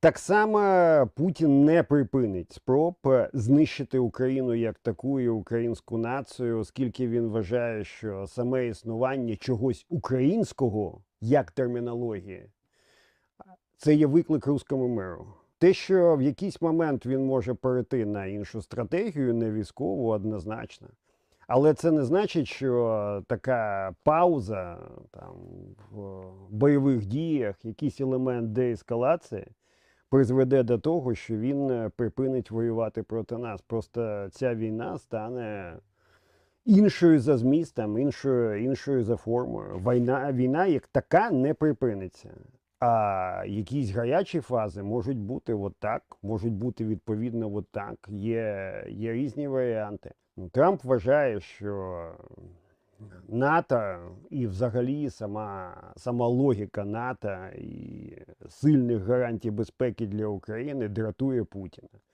Так само Путін не припинить спроб знищити Україну як таку і українську націю, оскільки він вважає, що саме існування чогось українського як термінології це є виклик руському миру. Те, що в якийсь момент він може перейти на іншу стратегію, не військову, однозначно. Але це не значить, що така пауза там, в бойових діях, якийсь елемент деескалації призведе до того, що він е, припинить воювати проти нас. Просто ця війна стане іншою за змістом, іншою, іншою за формою. Війна, війна як така не припиниться. А якісь гарячі фази можуть бути от так, можуть бути відповідно от так. Є, є різні варіанти. Ну, Трамп вважає, що НАТО і взагалі сама, сама логіка НАТО і сильних гарантій безпеки для України дратує Путіна.